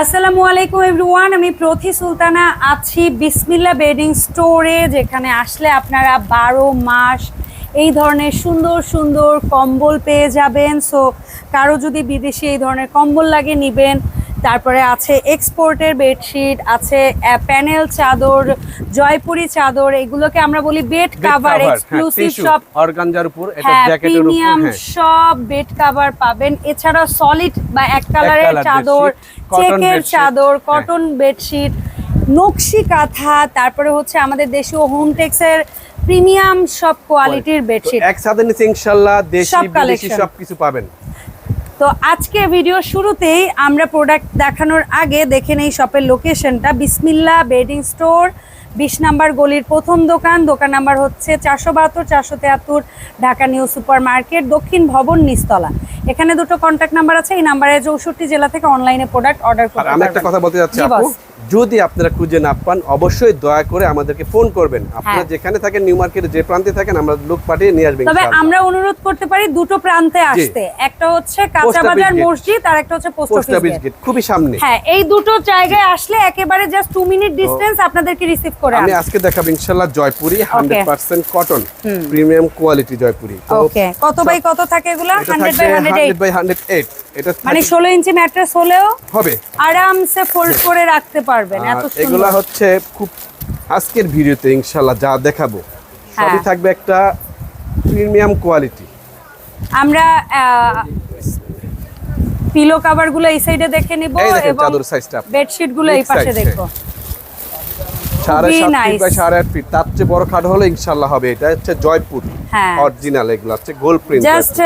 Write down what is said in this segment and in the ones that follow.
আসসালামু আলাইকুম এভরিওয়ান, আমি প্রথি সুলতানা আছি বিসমিল্লা বেডিং স্টোরে, যেখানে আসলে আপনারা বারো মাস এই ধরনের সুন্দর সুন্দর কম্বল পেয়ে যাবেন। সো কারও যদি বিদেশি এই ধরনের কম্বল লাগে, নিবেন। তারপরে আছে এক্সপোর্টের বেডশিট আছে প্যানেল চাদর জয়পুরি চাদর এগুলোকে আমরা বলি বেড কাভার এক্সক্লুসিভ সব অর্গানজার উপর এটা হ্যাঁ জ্যাকেটের উপর প্রিমিয়াম হ্যাঁ। সব বেড কভার পাবেন। এছাড়া সলিড বা এক কালারের চাদর চেকের চাদর হ্যাঁ। কটন বেডশিট নকশি কাঁথা তারপরে হচ্ছে আমাদের দেশীয় হোমটেক্সের প্রিমিয়াম সব কোয়ালিটির বেডশিট এক সাথে নিচে ইনশাআল্লাহ দেশি বিদেশি। সবকিছু পাবেন। তো আজকে ভিডিও শুরুতেই আমরা প্রোডাক্ট দেখানোর আগে দেখে নেই শপের লোকেশনটা বিসমিল্লা বেডিং স্টোর বিশ নাম্বার গলির প্রথম দোকান। দোকান নাম্বার হচ্ছে চারশো বাহাত্তর চারশো তেয়াত্তর ঢাকা নিউ সুপার মার্কেট দক্ষিণ ভবন নিস্তলা এখানে দুটো কন্ট্যাক্ট নাম্বার আছে এই নাম্বারে চৌষট্টি জেলা থেকে অনলাইনে প্রোডাক্ট অর্ডার করা করতে আমি একটা কথা বলতে চাচ্ছি আপু। যদি আপনারা খুঁজে না পান অবশ্যই দয়া করে আমাদেরকে ফোন করবেন। আপনারা হ্যাঁ। যেখানে থাকেন নিউ মার্কেটে যে প্রান্তে থাকেন আমরা লোক পাঠিয়ে নিয়ে আসবেন তবে আমরা অনুরোধ করতে পারি দুটো প্রান্তে আসতে। একটা হচ্ছে কাঁচা বাজার মসজিদ আর একটা হচ্ছে পোস্ট অফিস গেট। খুবই সামনে। হ্যাঁ এই দুটো জায়গায় আসলে একেবারে জাস্ট টু মিনিট ডিস্টেন্স আপনাদেরকে রিসিভ করে আমি আজকে দেখাবো ইনশাআল্লাহ Jaipuri hundred percent cotton premium quality Jaipuri. Okay কত বাই কত থাকে এগুলো? এটা হান্ড্রেড থাকবে by hundred hundred by hundred eight এটা মানে থাকবে- ষোলো ইঞ্চি ম্যাট্রেস হলেও হবে। আরামসে ফোল্ড করে রাখতে পারবেন এত এগুলা সুন্দর হচ্ছে খুব আজকের ভিডিওতে ইনশাআল্লাহ যা দেখাবো সবই হ্যাঁ। থাকবে একটা প্রিমিয়াম কোয়ালিটি। আমরা পিলো কাভারগুলো এই সাইডে দেখে নিব এবং চাদর সাইজটা বেডশিটগুলো এই পাশে দেখব। সাড়ে খুবই সাত ফিট বাই সাড়ে আট ফিট তার চেয়ে বড় খাট হলে ইনশাল্লাহ হবে। এটা হচ্ছে জয়পুর হ্যাঁ। অরিজিনাল এগুলো হচ্ছে gold print just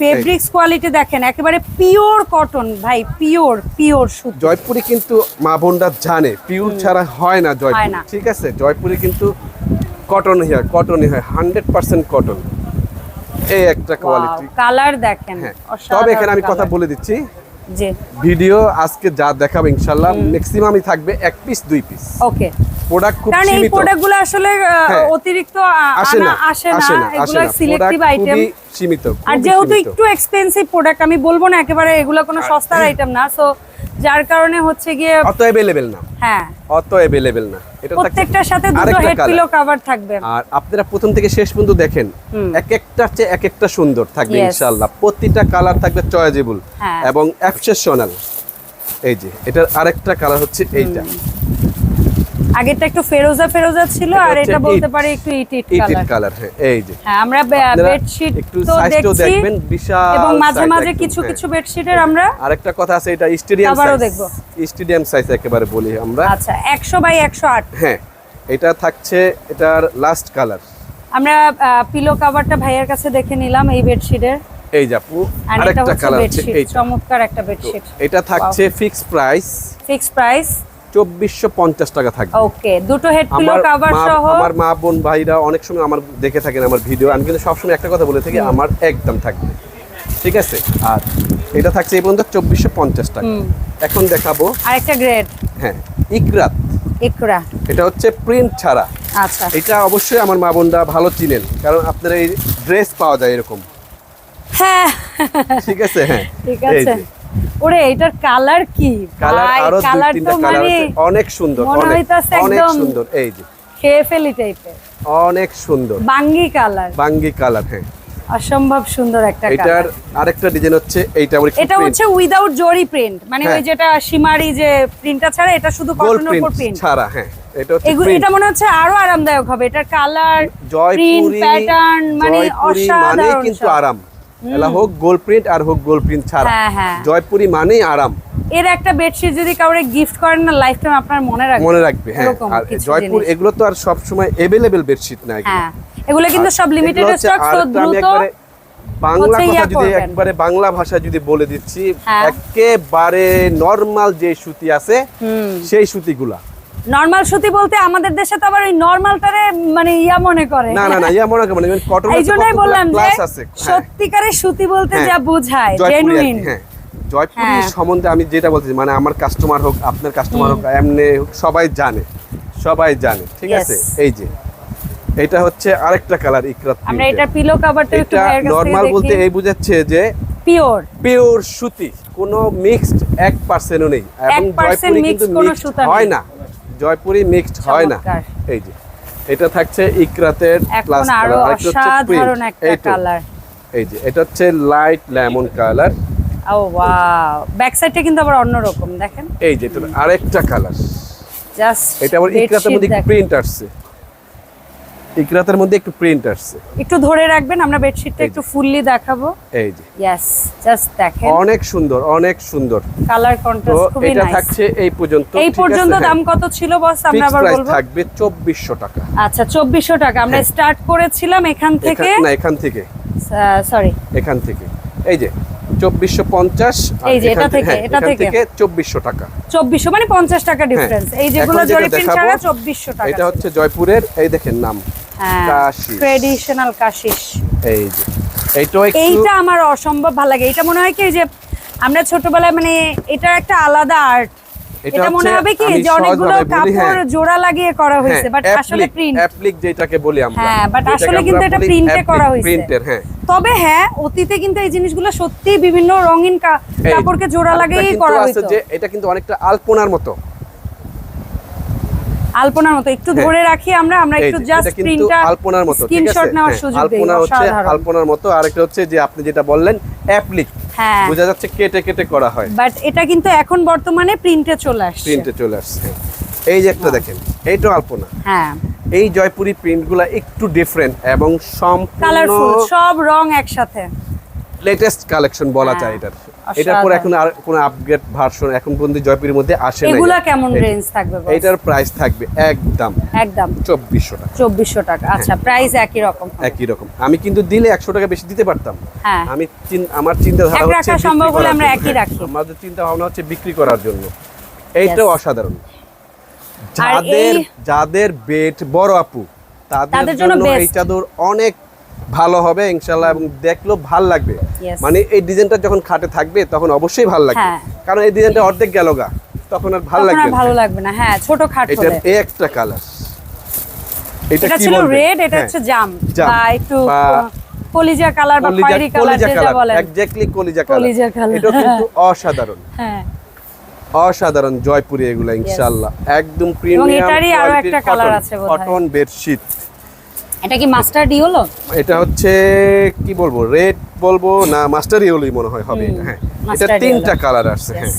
fabrics quality দেখেন একেবারে পিওর কটন ভাই পিওর পিওর সুতো। জয়পুরি কিন্তু মা বোনরা জানে পিওর ছাড়া হয় না জয়পুর। ঠিক আছে জয়পুরি কিন্তু কটন হয় কটনই হয় হান্ড্রেড পার্সেন্ট কটন এই একটা কোয়ালিটি কালার দেখেন হ্যাঁ তবে এখানে আমি কথা বলে দিচ্ছি ভিডিও আজকে যা দেখাবো ইনশাআল্লাহ ম্যাক্সিমামই থাকবে এক পিস দুই পিস ওকে। প্রোডাক্ট খুব কারণ এই সীমিত। প্রোডাক্টগুলো আসলে হ্যাঁ। অতিরিক্ত আসে না আসে না না এগুলো সিলেক্টিভ আইটেম সীমিত আর যেহেতু একটু এক্সপেন্সিভ প্রোডাক্ট আমি বলব না একেবারে এগুলো কোনো সস্তার আইটেম না সো যার কারণে হচ্ছে গিয়ে অত अवेलेबल না। হ্যাঁ। অত अवेलेबल না। এটা প্রত্যেকটার সাথে দুটো হেড পিলো কভার থাকবে। আর আপনারা প্রথম থেকে শেষ পর্যন্ত দেখেন এক একটা চেয়ে এক একটা সুন্দর থাকবে. ইনশাআল্লাহ। প্রতিটা কালার থাকবে চয়েজেবল হ্যাঁ। এবং অ্যাপসেশনাল এই যে এটার আরেকটা কালার হচ্ছে এইটা। আগেরটা একটু ফেরোজা ফেরোজা ছিল আর এটা বলতে পারি একটু ইট ইট কালার কালার হ্যাঁ এই যে। হ্যাঁ আমরা বেডশিট একটু সাইজটাও দেখবেন বিশাল এবং মাঝে মাঝে কিছু হ্যাঁ। কিছু বেডশিটের আমরা আরেকটা কথা আছে এটা স্টেডিয়াম আবারও সাইজ দেখব। স্টেডিয়াম সাইজ একেবারে বলি আমরা। আচ্ছা একশো বাই একশো আট। হ্যাঁ এটা থাকছে এটার লাস্ট কালার আমরা পিলো কাভারটা ভাইয়ের কাছে দেখে নিলাম এই বেডশিটের এই যে আপু আরেকটা কালার বেডশিট এইটা চমৎকার একটা বেডশিট এটা থাকছে ফিক্স প্রাইস ফিক্স প্রাইস চব্বিশশো পঞ্চাশ টাকা থাকবে। ওকে দুটো হেড পিলো কভার মা- সহ। আমার মা বোন ভাইরা অনেক সময় আমার দেখে থাকেন আমার ভিডিও। আমি কিন্তু সবসময় একটা কথা বলে থাকি আমার একদম থাকবে। ঠিক আছে? আর এটা থাকছে এই পর্যন্ত চব্বিশশো পঞ্চাশ টাকা। এখন দেখাবো। আরেকটা গ্রেড হ্যাঁ ইকরাত। ইকরা। এটা হচ্ছে প্রিন্ট ছাড়া। আচ্ছা। এটা অবশ্যই আমার মা বোনরা ভালো চিনেন কারণ আপনার এই ড্রেস পাওয়া যায় এরকম। হ্যাঁ। ঠিক আছে? হ্যাঁ। ঠিক আছে। ওরে এটার কালার কি? কালার আরও দুই কালার তো তিনটা কালার মানে আছে। অনেক সুন্দর অনেক অনেক সুন্দর। এই যে। খেয়ে ফেলি টাইপের অনেক সুন্দর। বাঙ্গি কালার। বাঙ্গি কালার হ্যাঁ। অসম্ভব সুন্দর একটা এটার আরেকটা ডিজাইন হচ্ছে এইটা আবার এটা হচ্ছে উইদাউট জরি প্রিন্ট মানে ওই হ্যাঁ। যেটা সীমারি যে প্রিন্টটা ছাড়া এটা শুধু কটনের উপর প্রিন্ট ছাড়া হ্যাঁ। এটা হচ্ছে এগুলো এটা মনে হচ্ছে আরও আরামদায়ক হবে। এটার কালার জয়পুরি প্যাটার্ন মানে অসাধারণ কিন্তু আরাম। এলা হোক গোল প্রিন্ট আর হোক গোল প্রিন্ট ছাড়া। হ্যাঁ, হ্যাঁ। জয়পুরি মানেই আরাম। এর একটা বেডশিট যদি কাউরে গিফট করেন না লাইফ টাইম আপনার মনে রাখবে। মনে রাখবে হ্যাঁ। আর জয়পুর এগুলো তো আর সব সময় এভেলেবেল বেডশিট না এগুলো। হ্যাঁ। এগুলো কিন্তু সব লিমিটেড স্টক তো দ্রুত বাংলা কথা যদি একবারে বাংলা ভাষা যদি বলে দিচ্ছি হ্যাঁ। একেবারে নরমাল যে সুতি আছে সেই সুতিগুলা। নরমাল সুতি বলতে আমাদের দেশে তো আবার ওই নরমালটারে মানে ইয়া মনে করে। না না না ইয়া মনে করেন কটন এই জন্যই বললাম যে হ্যাঁ। সত্যিকারের সুতি বলতে হ্যাঁ। যা বোঝায় জেনুইন জয়পুরি হ্যাঁ। সম্বন্ধে আমি যেটা বলতেছি মানে আমার কাস্টমার হোক আপনার কাস্টমার হোক এমনি হোক সবাই জানে। সবাই জানে ঠিক আছে? এই যে এটা হচ্ছে আরেকটা কালার ইকরাত আমরা এটা পিলো কভারটা একটু নরমাল বলতে এই বুঝাচ্ছে যে পিওর পিওর সুতি কোনো মিক্সড এক পার্সেন্টও নেই। এবং 1% জয়পুরি কিন্তু মিক্সড হয় না। জয়পুরি মিক্সড হয় না। এই যে এটা থাকছে ইকরাতের প্লাস হচ্ছে অসাধারণ একটা কালার এই যে এটা হচ্ছে লাইট লেমন কালার ও ওয়াও ব্যাক সাইডটা কিন্তু আবার অন্যরকম দেখেন। এই যে এটা আরেকটা কালার জাস্ট এটা আবার ইকরাতের মধ্যে প্রিন্ট আসছে। ইকরাতের মধ্যে একটু প্রিন্ট আসছে। একটু ধরে রাখবেন আমরা বেডশিটটা একটু ফুললি দেখাবো। এই যে। ইয়েস জাস্ট দেখেন। অনেক সুন্দর অনেক সুন্দর। কালার কন্ট্রাস্ট খুবই এটা থাকছে এই পর্যন্ত। এই? পর্যন্ত হ্যাঁ। দাম কত ছিল বস আমরা আবার বলব। থাকবে চব্বিশশো টাকা। আচ্ছা চব্বিশশো টাকা। আমরা হ্যাঁ। স্টার্ট করেছিলাম এখান থেকে। এখান- না এখান থেকে। সরি এখান থেকে। এই যে চব্বিশশো পঞ্চাশ এই যে, এটা থেকে, এটা থেকে। চব্বিশশো টাকা। চব্বিশশো মানে পঞ্চাশ টাকা ডিফারেন্স এই যেগুলো হ্যাঁ। এখন যেটা জরিপিন ছাড়া চব্বিশশো টাকা এটা হচ্ছে জয়পুরের এই দেখেন নাম। হ্যাঁ। ট্রেডিশনাল কাশিস। এই যে এইটা আমার অসম্ভব ভালো লাগে। এটা মনে হয় কি যে আমরা ছোটবেলায় মানে এটা একটা আলাদা আর্ট এটা মনে হবে কি যে অনেকগুলো কাপড় হ্যাঁ। জোড়া লাগিয়ে করা হয়েছে বাট হ্যাঁ, আসলে প্রিন্ট অ্যাপ্লিক যেটাকে বলি আমরা। হ্যাঁ, যেটাকে আসলে কিন্তু এটা এ করা হয়েছে। প্রিন্টের হ্যাঁ। তবে হ্যাঁ অতীতে কিন্তু এই জিনিসগুলো সত্যি বিভিন্ন রঙিন কাপড়কে জোড়া লাগিয়েই করা হইতো। যে এটা কিন্তু অনেকটা আলপনার মতো। আলপনার মতো একটু হ্যাঁ। ধরে রাখি আমরা আমরা একটু জাস্ট প্রিন্টটা আলপনার মতো ঠিক আছে? স্ক্রিনশট নেওয়ার হ্যাঁ, সুযোগ দিই আলপনা হচ্ছে আলপনার মতো আরেকটা হচ্ছে যে আপনি যেটা বললেন অ্যাপ্লিক হ্যাঁ। বোঝা যাচ্ছে কেটে কেটে করা হয়। বাট এটা কিন্তু এখন বর্তমানে প্রিন্টে চলে আসছে। প্রিন্টে চলে আসছে। হ্যাঁ। এই যে একটা দেখেন এইটাও আলপনা। হ্যাঁ। এই জয়পুরি প্রিন্টগুলো একটু ডিফারেন্ট এবং সম্পূর্ণ কালারফুল সব রং একসাথে। লেটেস্ট কালেকশন বলা হ্যাঁ, যায় এটার। এটার পর এখন আর কোনো আপগ্রেড ভার্সন এখন পর্যন্ত জয়পুরের মধ্যে আসে না এগুলা কেমন রেঞ্জ থাকবে? এইটার প্রাইস থাকবে একদম। একদম। চব্বিশশো টাকা। চব্বিশশো টাকা। হ্যাঁ। আচ্ছা প্রাইস একই রকম একই রকম। আমি কিন্তু দিলে একশো টাকা বেশি দিতে পারতাম। হ্যাঁ। আমি আমার চিন্তা ধারা হচ্ছে রাখা সম্ভব হলে আমরা একই হ্যাঁ, রাখি। আমাদের চিন্তা ভাবনা হচ্ছে বিক্রি করার জন্য। এইটাও অসাধারণ। যাদের যাদের বেট বড় আপু তাদের জন্য এই চাদর অনেক ভালো হবে ইনশাল্লাহ এবং দেখলেও ভালো লাগবে। মানে এই ডিজাইনটা যখন খাটে থাকবে তখন অবশ্যই ভালো লাগবে। হ্যাঁ। কারণ এই ডিজাইনটা অর্ধেক গেল গা তখন আর ভালো লাগবে না। ভালো লাগবে না হ্যাঁ ছোট খাট হলে এই একটা কালার এটা এটা কি ছিল রেড এটা হ্যাঁ, হচ্ছে জাম বা একটু কলিজা কালার বা খয়েরি কালার যেটা বলেন এক্স্যাক্টলি কলিজা কালার কলিজা কালার। এটা কিন্তু অসাধারণ। হ্যাঁ। অসাধারণ জয়পুরি এগুলো ইনশাআল্লাহ একদম প্রিমিয়াম এবং এটারই আরও একটা কালার আছে বোধহয়। কটন বেডশিট এটা কি মাস্টার হলো এটা হচ্ছে কি বলব রেড বলব না মাস্টার ইয়েলোই মনে হয় হবে এটা হ্যাঁ। এটা তিনটা কালার আসছে হ্যাঁ।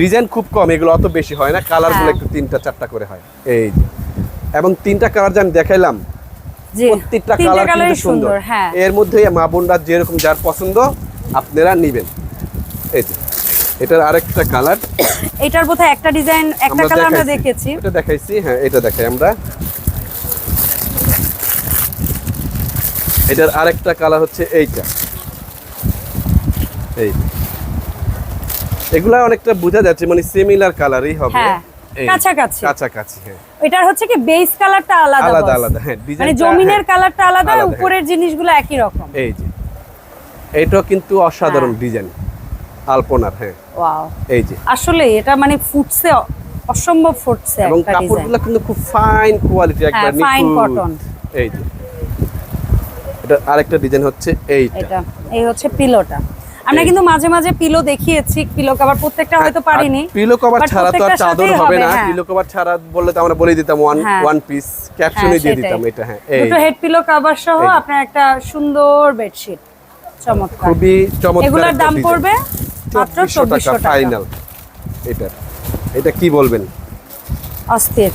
ডিজাইন খুব কম এগুলো অত বেশি হয় না কালারগুলো হ্যাঁ। একটু তিনটা চারটা করে হয়। এই যে। এবং তিনটা কালার যে আমি দেখাইলাম প্রত্যেকটা কালার কিন্তু সুন্দর। হ্যাঁ। এর মধ্যে মা বোনরা যেরকম যার পছন্দ আপনারা নিবেন। এই যে এটার আরেকটা কালার এটার বোধহয় একটা ডিজাইন একটা কালার আমরা দেখেছি। এটা দেখাইছি হ্যাঁ এটা দেখাই আমরা। এটার আরেকটা কালার হচ্ছে এইটা। এই। এগুলা অনেকটা বোঝা যাচ্ছে মানে সিমিলার কালারই হবে। হ্যাঁ, কাছাকাছি। কাছাকাছি হ্যাঁ। এটার হচ্ছে কি বেস কালারটা আলাদা আলাদা আলাদা, হ্যাঁ, মানে জমিনের হ্যাঁ, কালারটা আলাদা উপরের জিনিসগুলো একই রকম। এই যে। এটাও কিন্তু অসাধারণ হ্যাঁ। ডিজাইন আলপনার হ্যাঁ। ওয়াও এই যে। আসলে এটা মানে ফুটছে অসম্ভব ফুটছে এবং কাপড়গুলো কিন্তু খুব ফাইন কোয়ালিটি একবার হ্যাঁ, নিখুঁত। cotton। এই যে। এটা আরেকটা ডিজাইন হচ্ছে এইটা। এটা এই হচ্ছে পিলোটা আমরা কিন্তু মাঝে মাঝে পিলো দেখিয়েছি পিলো কভার প্রত্যেকটা হয়তো পারিনি পিলো কভার ছাড়া তো আর চাদর হবে না। হ্যাঁ। পিলো কভার ছাড়া বললে তো আমরা বলে দিতাম ওয়ান হ্যাঁ। ওয়ান পিস ক্যাপশনে হ্যাঁ, দিয়ে দিতাম এটা হ্যাঁ এই। দুটো হেড পিলো কভার সহ আপনার একটা সুন্দর বেডশিট চমৎকার। খুবই চমৎকার এগুলোর দাম পড়বে মাত্র 2400 টাকা। ফাইনাল এটা এটা কি বলবেন? অস্থির।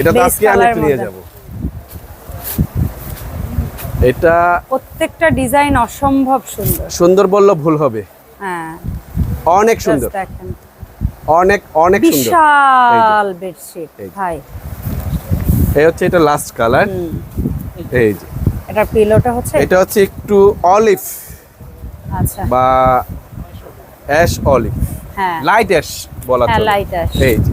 এটা তো আজকে আমি নিয়ে। যাব। এটা প্রত্যেকটা ডিজাইন অসম্ভব সুন্দর। সুন্দর বললে ভুল হবে। হ্যাঁ। অনেক সুন্দর। অনেক অনেক সুন্দর। বিশাল বেডশিট ভাই। এই হচ্ছে এটা লাস্ট কালার এই যে। এটার পিলোটা হচ্ছে? এটা হচ্ছে একটু অলিভ আচ্ছা। বা অ্যাশ অলিভ হ্যাঁ। লাইট অ্যাশ বলা হ্যাঁ, চলে। light ash। এই যে।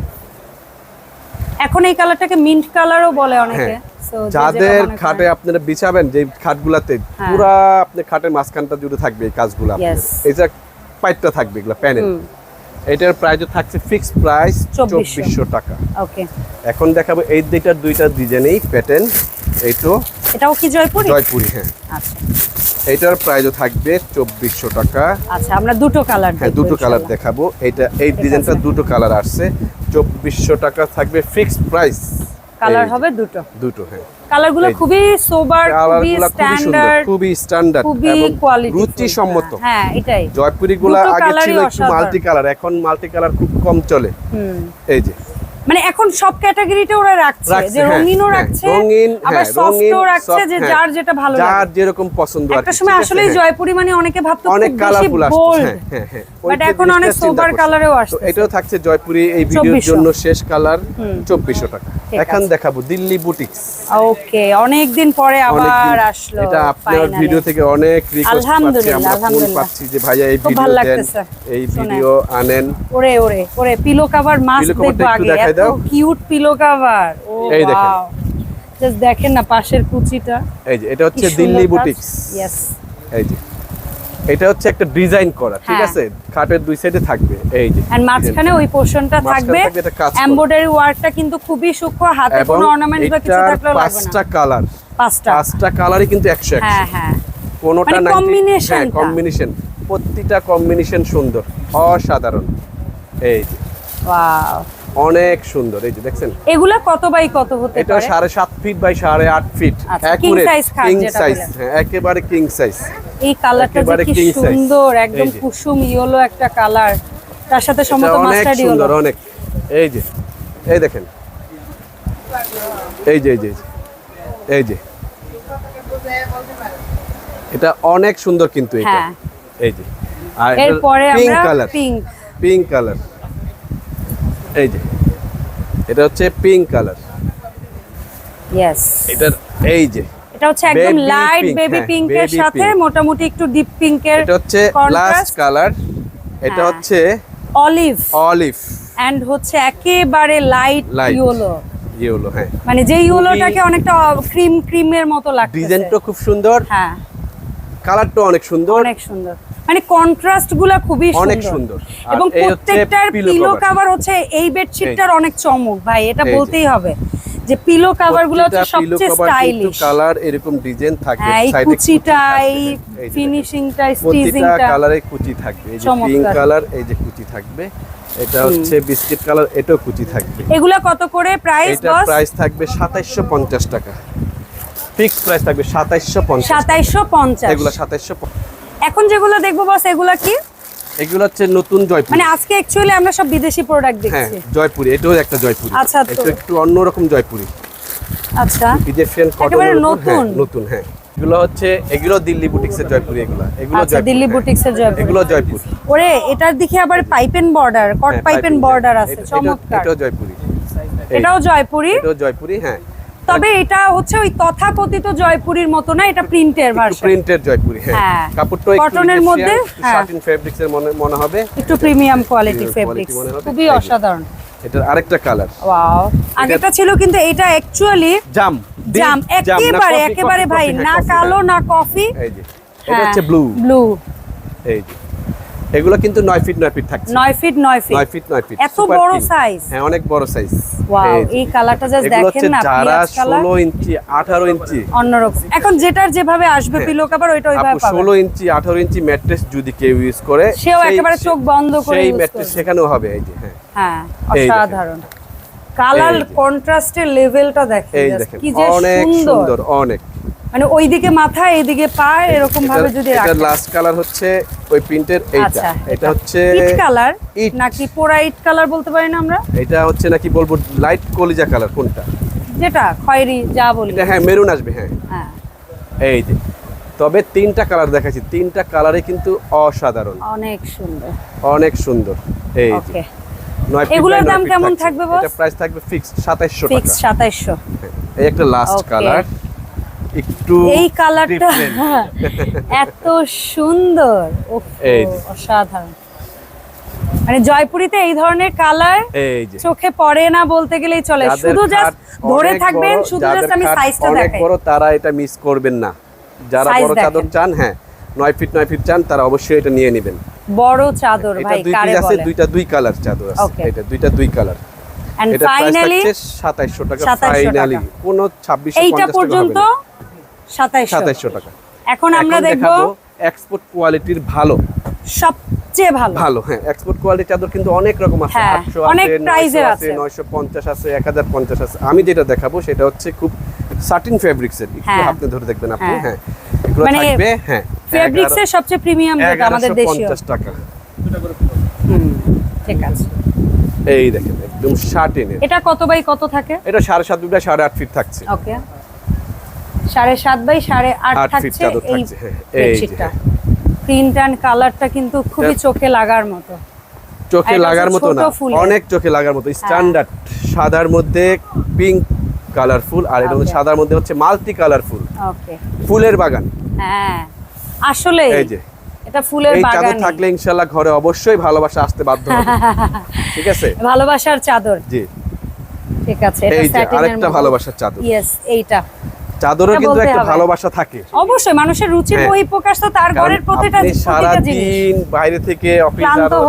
এখন এই কালারটাকে মিন্ট কালারও বলে অনেকে। হ্যাঁ যেটা যাদের খাটে আপনারা বিছাবেন যে খাটগুলাতে হ্যাঁ। পুরা আপনি খাটের মাঝখানটা জুড়ে থাকবে এই কাজগুলো আপনার। এই যে পাইপটা থাকবে এগুলো প্যানেল। এটার প্রাইস থাকছে ফিক্সড প্রাইস 2400 চব্বিশশো টাকা। ওকে এখন দেখাবো এই দুইটার দুইটা ডিজাইনেই প্যাটার্ন এইটো এটাও কি জয়পুরি? জয়পুরি হ্যাঁ। আচ্ছা। এটার প্রাইসও থাকবে চব্বিশশো টাকা। আচ্ছা আমরা দুটো কালার হ্যাঁ দুটো কালার দেখাবো। এটা এই ডিজাইনটা দুটো কালার আসছে। চব্বিশশো টাকা থাকবে ফিক্সড প্রাইস কালার হবে দুটো। দুটো হ্যাঁ। কালারগুলো খুবই সোবার খুবই স্ট্যান্ডার্ড খুবই স্ট্যান্ডার্ড খুবই কোয়ালিটি রুচি সম্মত হ্যাঁ এটাই। জয়পুরি গুলা আগে ছিল একটু মাল্টি কালার এখন মাল্টি কালার খুব কম চলে। হুম। এই যে মানে এখন সব ক্যাটাগরিতে ওরা রাখছে যে হ্যাঁ, রঙিনও হ্যাঁ, রাখছে রঙিন, আবার হ্যাঁ, সফটও রাখছে যে। যার যেটা ভালো লাগে। যার যেরকম পছন্দ আর একটা সময় আসলে। জয়পুরি মানে অনেকে ভাবতো অনেক কালারফুল আসছে হ্যাঁ হ্যাঁ বাট এখন অনেক সোবার। কালারেও তো আসছে এটাও থাকছে জয়পুরি এই ভিডিওর জন্য শেষ কালার হুম। চব্বিশশো টাকা। এখন দেখাবো দিল্লি বুটিক্স ওকে অনেক দিন পরে আবার আসলো এটা আপনার ভিডিও থেকে অনেক রিকোয়েস্ট পাচ্ছি আমরা ফোন পাচ্ছি যে ভাইয়া এই ভিডিও ভালো দেন এই ভিডিও আনেন। ওরে ওরে ওরে পিলো কভার মাস্ক দেখব আগে দাও। কিউট পিলো কভার ও এই দেখেন। জাস্ট দেখেন না পাশের কুচিটা। এই যে এটা হচ্ছে দিল্লি বুটিক্স এই যে এটা হচ্ছে একটা ডিজাইন করা ঠিক হ্যাঁ। আছে? খাটের দুই সাইডে থাকবে এই যে। এন্ড মাঝখানে ওই পোর্শনটা থাকবে। এমব্রয়ডারি ওয়ার্কটা কিন্তু খুবই সূক্ষ্ম হাতে কোনো অর্নামেন্ট বা কিছু থাকলেও লাগবে পাঁচটা কালার পাঁচটা। পাঁচটা কালারই কিন্তু একশো একশো। হ্যাঁ হ্যাঁ। কোনোটা 90 combination হ্যাঁ টা। কম্বিনেশন প্রতিটা কম্বিনেশন সুন্দর অসাধারণ। এই যে। ওয়াও অনেক সুন্দর এই যে দেখছেন? এগুলা কত বাই কত হতে এটা পারে? সাড়ে সাত ফিট বাই সাড়ে আট ফিট। আচ্ছা, king কিং সাইজ হ্যাঁ একেবারে কিং সাইজ এই কালারটা যে কি সুন্দর একদম কুসুম ইয়েলো একটা কালার। তার সাথে এটা অনেক মাস্টার্ড ইয়েলো। সুন্দর অনেক। এই যে এই দেখেন। এই যে এই যে এই যে। এটা অনেক সুন্দর কিন্তু এটা। হ্যাঁ। এই যে। আর এরপরে পিঙ্ক আমরা কালার পিঙ্ক পিঙ্ক কালার এই যে এটা হচ্ছে পিঙ্ক কালার ইয়েস এটার এই যে এটা হচ্ছে একদম লাইট বেবি পিঙ্কের baby সাথে মোটামুটি একটু ডিপ পিঙ্কের এটা হচ্ছে লাস্ট কালার এটা হ্যাঁ। হচ্ছে অলিভ অলিভ এন্ড হচ্ছে একেবারে লাইট ইয়েলো ইয়েলো হ্যাঁ। মানে যে ইয়েলোটাকে অনেকটা ক্রিম ক্রিমের মতো লাগছে ডিজাইনটা খুব সুন্দর। হ্যাঁ। কালারটা অনেক সুন্দর। অনেক সুন্দর। মানে কন্ট্রাস্টগুলা খুবই অনেক সুন্দর। এবং প্রত্যেকটার পিলো। কভার হচ্ছে এই বেডশিটটার অনেক চমক। ভাই এটা বলতেই হবে যে পিলো কভারগুলো হচ্ছে সবচেয়ে স্টাইলিশ কালার এরকম ডিজাইন হ্যাঁ এই সাইডে কুচিটা এই ফিনিশিংটা স্টিচিংটা কালারে কুচি থাকবে এই যে পিঙ্ক কালার এই যে কুচি থাকবে। এটা হচ্ছে বিস্কিট কালার এটাও কুচি থাকবে। এগুলা কত করে প্রাইস বস প্রাইস থাকবে সাতাইশশো পঞ্চাশ টাকা। ফিক্সড প্রাইস থাকবে সাতাইশশো পঞ্চাশ সাতাইশশো পঞ্চাশ। এগুলো সাতাইশশো এখন যেগুলো দেখব বস এগুলা কি? এগুলো হচ্ছে নতুন জয়পুর। মানে আজকে অ্যাকচুয়ালি আমরা সব বিদেশি প্রোডাক্ট দেখছি হ্যাঁ দেখছি। জয়পুরি এটাও একটা জয়পুরি। আচ্ছা, তো। এটা একটু অন্যরকম জয়পুরি। আচ্ছা। ইজিপশিয়ান একেবারে নতুন। নতুন হ্যাঁ। এগুলো হচ্ছে এগুলো দিল্লি বুটিক্সের জয়পুরি এগুলো। এগুলো আচ্ছা দিল্লি হ্যাঁ। বুটিক্সের জয়পুর। এগুলো জয়পুর। ওরে এটার দিকে আবার পাইপেন বর্ডার কট হ্যাঁ, পাইপেন বর্ডার হ্যাঁ। আছে চমৎকার। এটাও জয়পুরি। এটাও জয়পুরি? এটাও জয়পুরি হ্যাঁ। তবে এটা হচ্ছে ওই তথাকথিত জয়পুরির মতো না এটা প্রিন্টের ভার্সন প্রিন্টেড জয়পুরি হ্যাঁ। হ্যাঁ। কাপড়টা কটনের মধ্যে, হ্যাঁ। শার্টিন ফেব্রিক্স এর মনে মনে হবে। একটু প্রিমিয়াম কোয়ালিটি ফেব্রিক্স। খুবই অসাধারণ। এটার আরেকটা কালার ওয়াও আগেটা ছিল কিন্তু এটা অ্যাকচুয়ালি জাম। জাম একেবারে একেবারে ভাই না হ্যাঁ, কালো হ্যাঁ। না কফি এই যে এটা হচ্ছে ব্লু ব্লু এই যে। এগুলো কিন্তু 9 ফিট 9 ফিট থাকছে। নয় ফিট নয় ফিট। 9 fit 9 fit. এত বড় size? হ্যাঁ অনেক বড় সাইজ ওয়াও এই কালারটা জাস্ট দেখেন না যারা 16 ইঞ্চি 18 ইঞ্চি। অন্যরকম। এখন যেটার যেভাবে আসবে হ্যাঁ। পিলো কাভার ওইটা ওইভাবে পাবেন। 16 ইঞ্চি 18 ইঞ্চি ম্যাট্রেস যদি কেউ ইউজ করে সেও একেবারে চোখ বন্ধ করে সেই ম্যাট্রেস সেখানেও হবে এই যে হ্যাঁ। হ্যাঁ অসাধারণ। কালার কন্ট্রাস্টের লেভেলটা দেখেন কি যে সুন্দর অনেক। মানে ওইদিকে মাথা এইদিকে পা এরকম ভাবে যদি এটা লাস্ট কালার হচ্ছে ওই প্রিন্টের এইটা। আচ্ছা এটা হচ্ছে ইট কালার। নাকি পোড়া ইট কালার বলতে পারি না আমরা? এটা হচ্ছে নাকি বলব লাইট কলিজা কালার কোনটা? যেটা খয়েরি যা বলি। এটা হ্যাঁ মেরুন আসবে হ্যাঁ। হ্যাঁ। এই যে তবে তিনটা কালার দেখাচ্ছি। তিনটা কালারে কিন্তু অসাধারণ। অনেক সুন্দর। অনেক সুন্দর। এই যে এগুলোর দাম কেমন থাকবে boss? এটা প্রাইস থাকবে ফিক্সড 2700 টাকা। ফিক্স সাতাইশশো। হ্যাঁ, এই একটা লাস্ট. কালার একটু এই কালারটা এত সুন্দর। অসাধারণ। মানে জয়পুরিতে এই ধরনের কালার চোখে পড়ে না বলতে গেলেই চলে। শুধু জাস্ট ধরে থাকবেন শুধু জাস্ট আমি সাইজটা দেখাই। বড় তারা এটা মিস করবেন না। যারা বড় চাদর চান হ্যাঁ নয় ফিট নয় ফিট চান তারা অবশ্যই এটা নিয়ে নেবেন। বড় চাদর ভাই কারে আছে দুইটা দুই কালার চাদর আছে। এটা দুইটা দুই কালার এন্ড ফাইনালি 2700 টাকা ফাইনালি। কোনো 2650 এইটা পর্যন্ত। সাতাইশশো। 2700 টাকা। এখন আমরা দেখব এক্সপোর্ট কোয়ালিটির ভালো। সবচেয়ে ভালো। ভালো হ্যাঁ এক্সপোর্ট কোয়ালিটির চাদর কিন্তু অনেক রকম আছে। হ্যাঁ, 800 অনেক আছে price 900 আছে আছে। 950 আছে 1050 আছে। আমি যেটা দেখাবো সেটা হচ্ছে খুব সাটিন ফেব্রিক্স এর। একটু হ্যাঁ। হাতে ধরে দেখবেন আপনি হ্যাঁ। হ্যাঁ। এগুলো মানে থাকবে হ্যাঁ ফেব্রিক্স এর সবচেয়ে প্রিমিয়াম যেটা আমাদের দেশীয়। 1150 টাকা। হুম, ঠিক আছে। এই দেখেন একদম শার্টিনের এটা কত বাই কত থাকে? এটা সাড়ে সাত ফিট সাড়ে আট ফিট থাকছে। ওকে সাড়ে সাত বাই সাড়ে আট থাকছে এই বেডশিটটা প্রিন্ট অ্যান্ড কালারটা কিন্তু খুবই চোখে লাগার মতো। চোখে লাগার মতো না ফুলের। অনেক চোখে লাগার মতো স্ট্যান্ডার্ড সাদার মধ্যে পিঙ্ক কালারফুল আর এটা সাদার মধ্যে হচ্ছে মাল্টি কালারফুল ওকে ফুলের বাগান। হ্যাঁ আসলে এই যে। এটা ফুলের এই চাদর বাগান থাকলে ইনশাল্লাহ ঘরে অবশ্যই ভালোবাসা আসতে বাধ্য হবে। ঠিক আছে? ভালোবাসার চাদর। জি। ঠিক আছে এই যে আরেকটা ভালোবাসার চাদর। ইয়েস এইটা। চাদরও কিন্তু একটা ভালোবাসা থাকে। অবশ্যই মানুষের রুচির হ্যাঁ। বহিঃপ্রকাশ তো তার ঘরের প্রতিটা জিনিস সারাদিন বাইরে থেকে অফিস আরও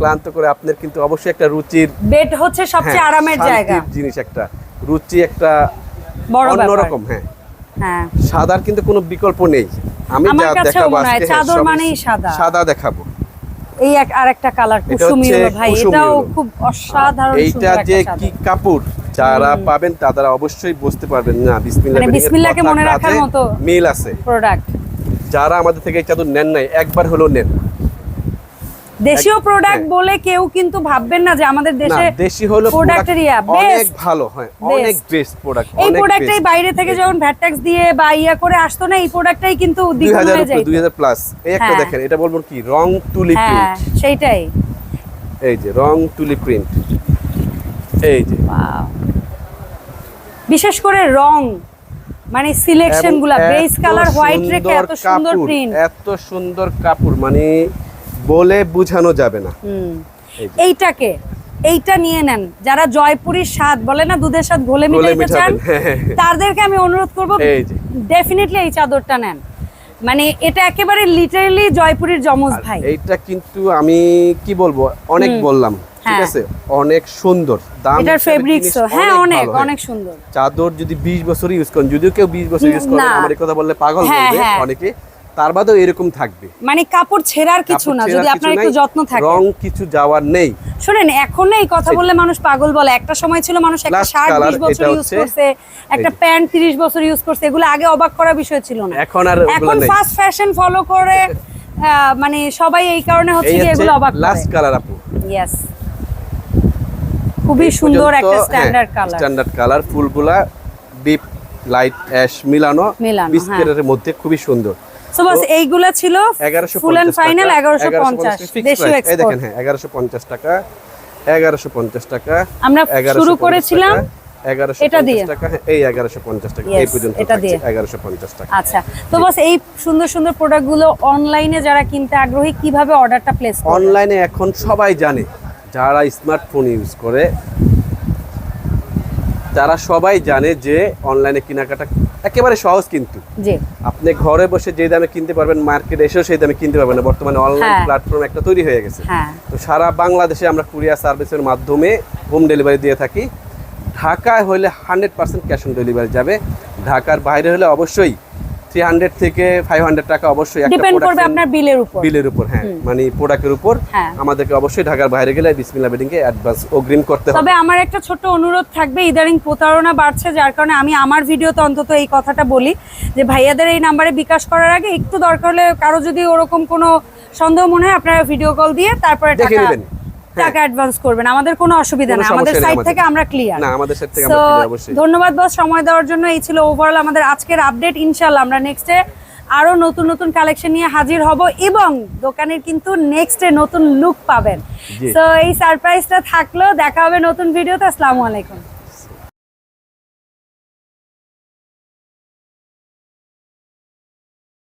ক্লান্ত করে আপনার কিন্তু অবশ্যই একটা রুচির বেড হচ্ছে সবচেয়ে হ্যাঁ, আরামের জায়গা। জিনিস একটা। রুচি একটা অন্যরকম হ্যাঁ। হ্যাঁ। সাদার কিন্তু কোনো বিকল্প নেই। আমি যা দেখাবো আজকে হ্যাঁ, চাদর মানেই সাদা। সাদা দেখাবো। এই এক আরেকটা কালার এটা কুসুমি হলো ভাই। এটাও খুব অসাধারণ এইটা সুন্দর যে কি কাপড় যারা পাবেন তারা অবশ্যই বুঝতে পারবেন না বিসমিল্লাহ মানে বিসমিল্লাহকে মনে রাখার মতো। মিল আছে। প্রোডাক্ট যারা আমাদের থেকে চাদর নেন নাই একবার হলো নেন। দেশীয় প্রোডাক্ট হ্যাঁ। বলে কেউ কিন্তু ভাববেন না যে আমাদের না দেশে দেশি হলো প্রোডাক্টের ইয়া অনেক ভালো হয় অনেক বেস্ট প্রোডাক্ট এই প্রোডাক্টটাই বাইরে থেকে যখন ভ্যাট ট্যাক্স দিয়ে বা ইয়া করে আসতো না এই প্রোডাক্টটাই কিন্তু দ্বিগুণ হয়ে যায় দুই হাজার প্লাস এই একটা হ্যাঁ। দেখেন এটা বলব কি রং তুলি হ্যাঁ প্রিন্ট সেইটাই। এই যে রং তুলি প্রিন্ট এই যে। Wow. বিশেষ করে রং মানে সিলেকশনগুলা বেস কালার হোয়াইট রেখে এত সুন্দর প্রিন্ট এত সুন্দর কাপড় মানে বলে বোঝানো যাবে না। এইটাকে এইটা নিয়ে নেন। যারা জয়পুরীর স্বাদ বলে না দুধের স্বাদ ঘোলে মিটাইতে চান হ্যাঁ, হ্যাঁ, হ্যাঁ। তাদেরকে আমি অনুরোধ করব। ডেফিনেটলি এই চাদরটা নেন। মানে এটা একেবারে লিটারালি জয়পুরীর আর ভাই। এইটা কিন্তু আমি কি বলব? অনেক বললাম। ঠিক হ্যাঁ। আছে? অনেক সুন্দর দাম এটার ফেব্রিক্স হ্যাঁ অনেক হ্যাঁ। অনেক সুন্দর। চাদর যদি 20 বছর ইউজ করেন যদিও কেউ 20 বছর ইউজ করেন আমার কথা বললে পাগল হ্যাঁ, বলবে হ্যাঁ। অনেকে। তার বাদেও এরকম থাকবে। মানে কাপড় ছেঁড়ার কিছু না যদি আপনার একটু যত্ন থাকে। রং কিছু যাওয়ার নেই। শুনেন এখন এই কথা বললে মানুষ পাগল বলে। একটা সময় ছিল মানুষ একটা শার্ট colour, বিশ বছর ইউজ করছে একটা প্যান্ট তিরিশ বছর ইউজ করছে এগুলো আগে অবাক করা বিষয় ছিল না। এখন আর এখন ফাস্ট ফ্যাশন ফলো করে মানে সবাই এই কারণে হচ্ছে হচ্ছে এগুলো অবাক লাস্ট কালার আপু। ইয়েস খুবই সুন্দর একটা স্ট্যান্ডার্ড কালার স্ট্যান্ডার্ড কালার ফুলগুলা ডিপ লাইট অ্যাশ মিলানো মিলানো, হ্যাঁ। বিস্কিটের মধ্যে খুবই সুন্দর। সো বাস এইগুলা ছিল ফুল এন্ড ফাইনাল এগারোশো পঞ্চাশ দেশীয় এই দেখেন হ্যাঁ এগারোশো পঞ্চাশ টাকা এগারোশো পঞ্চাশ টাকা আমরা শুরু করেছিলাম 1150 এটা দিয়ে। হ্যাঁ, এই এগারোশো পঞ্চাশ টাকা এই পর্যন্ত টাকা। আচ্ছা তো বাস এই সুন্দর সুন্দর প্রোডাক্টগুলো অনলাইনে যারা কিনতে আগ্রহী কীভাবে অর্ডারটা প্লেস করবে? অনলাইনে এখন সবাই জানে যারা স্মার্টফোন ইউজ করে তারা সবাই জানে যে অনলাইনে কেনাকাটা একেবারে সহজ কিন্তু। আপনি ঘরে বসে যে দামে কিনতে পারবেন মার্কেটে এসেও সেই দামে কিনতে পারবেন না। বর্তমানে অনলাইন। প্ল্যাটফর্ম একটা তৈরি হয়ে গেছে। হ্যাঁ। তো সারা বাংলাদেশে আমরা কুরিয়ার সার্ভিসের মাধ্যমে হোম ডেলিভারি দিয়ে থাকি। ঢাকায় হলে hundred percent cash on delivery যাবে। ঢাকার বাইরে হলে অবশ্যই থ্রি হান্ড্রেড থেকে ফাইভ হান্ড্রেড টাকা অবশ্যই একটা ডিপেন্ড করবে আপনার বিলের উপর বিলের উপর হ্যাঁ মানে প্রোডাক্টের উপর হ্যাঁ। আমাদেরকে অবশ্যই ঢাকার বাইরে গেলে বেডিংকে অ্যাডভান্স অগ্রিম করতে হবে তবে আমার একটা ছোট্ট অনুরোধ থাকবে ইদারিং প্রতারণা বাড়ছে যার কারণে আমি আমার ভিডিওতে অন্তত এই কথাটা বলি যে ভাইয়াদের এই নাম্বারে বিকাশ করার আগে একটু দরকার হলে কারও যদি ওরকম কোনো সন্দেহ মনে হয় আপনারা ভিডিও কল দিয়ে তারপরে টাকা। টাকা অ্যাডভান্স করবেন আমাদের কোনো অসুবিধা নেই আমাদের সাইড থেকে আমরা ক্লিয়ার না আমাদের সাইড থেকে আমরা ক্লিয়ার অবশ্যই। ধন্যবাদ বস সময় দেওয়ার জন্য এই ছিল ওভারঅল আমাদের আজকের আপডেট ইনশাল্লাহ আমরা নেক্সটে আরও নতুন নতুন কালেকশন নিয়ে হাজির হব এবং দোকানের কিন্তু নেক্সটে নতুন লুক পাবেন। তো এই সারপ্রাইজটা থাকল দেখা হবে নতুন ভিডিওতে আসসালামু আলাইকুম।